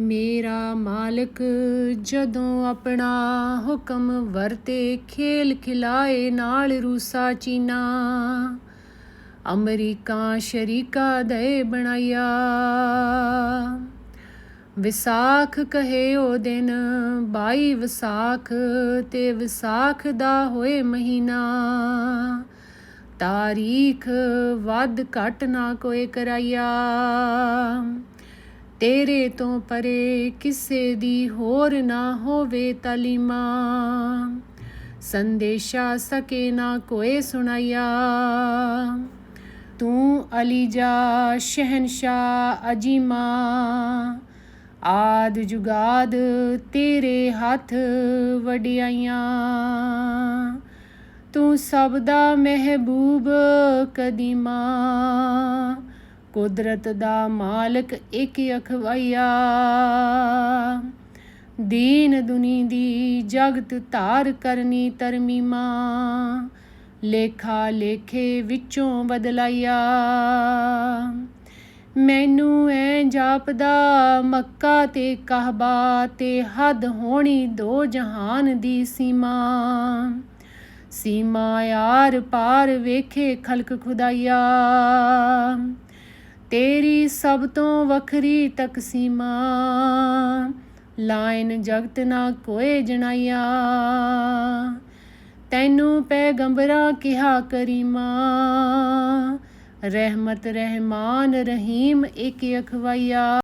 ਮੇਰਾ ਮਾਲਕ ਜਦੋਂ ਆਪਣਾ ਹੁਕਮ ਵਰਤੇ ਖੇਲ ਖਿਲਾਏ ਨਾਲ ਰੂਸਾ, ਚੀਨਾ, ਅਮਰੀਕਾ, ਸ਼ਰੀਕਾ ਦੇ ਬਣਾਇਆ। ਵਿਸਾਖ ਕਹੇ ਉਹ ਦਿਨ 22 ਵਿਸਾਖ ਤੇ ਵਿਸਾਖ ਦਾ ਹੋਏ ਮਹੀਨਾ। ਤਾਰੀਖ ਵੱਧ ਘਟ ਨਾ ਕੋਈ ਕਰਾਇਆ। ਤੇਰੇ ਤੋਂ ਪਰੇ ਕਿਸੇ ਦੀ ਹੋਰ ਨਾ ਹੋਵੇ ਤਲੀਮਾ। ਸੰਦੇਸ਼ਾ ਸਕੇ ਨਾ ਕੋਈ ਸੁਣਾਇਆ ਤੂੰ ਅਲੀ ਜਾ ਸ਼ਹਿਨशाह ਅਜੀਮਾ। ਆਦ ਜੁਗਾਦ ਤੇਰੇ ਹੱਥ ਵਡਿਆਈਆਂ। ਤੂੰ ਸਭ ਦਾ ਮਹਿਬੂਬ ਕਦੀਮਾ। ਕੁਦਰਤ ਦਾ ਮਾਲਕ ਇੱਕ ਅਖਵਾਇਆ ਦੀਨ ਦੁਨੀ ਦੀ ਜਗਤ ਧਾਰ ਕਰਨੀ ਤਰਮੀਮਾ ਲੇਖਾ ਲੇਖੇ ਵਿੱਚੋਂ ਬਦਲਾਇਆ ਮੈਨੂੰ ਐ ਜਾਪਦਾ, ਮੱਕਾ ਤੇ ਕਾਹਬਾ ਤੇ ਹੱਦ ਹੋਣੀ ਦੋ ਜਹਾਨ ਦੀ ਸੀਮਾ। ਸੀਮਾ ਯਾਰ ਪਾਰ ਵੇਖੇ ਖਲਕ ਖੁਦਾਇਆ ਤੇਰੀ ਸਭ ਤੋਂ ਵੱਖਰੀ ਤਕਸੀਮਾ ਲਾਇਨ ਜਗਤ ਨਾ ਕੋਏ ਜਣਾਇਆ ਤੈਨੂੰ ਪੈਗੰਬਰਾ ਕਿਹਾ ਕਰੀਮਾ। ਰਹਿਮਤ, ਰਹਿਮਾਨ, ਰਹੀਮ ਇੱਕ ਅਖਵਾਇਆ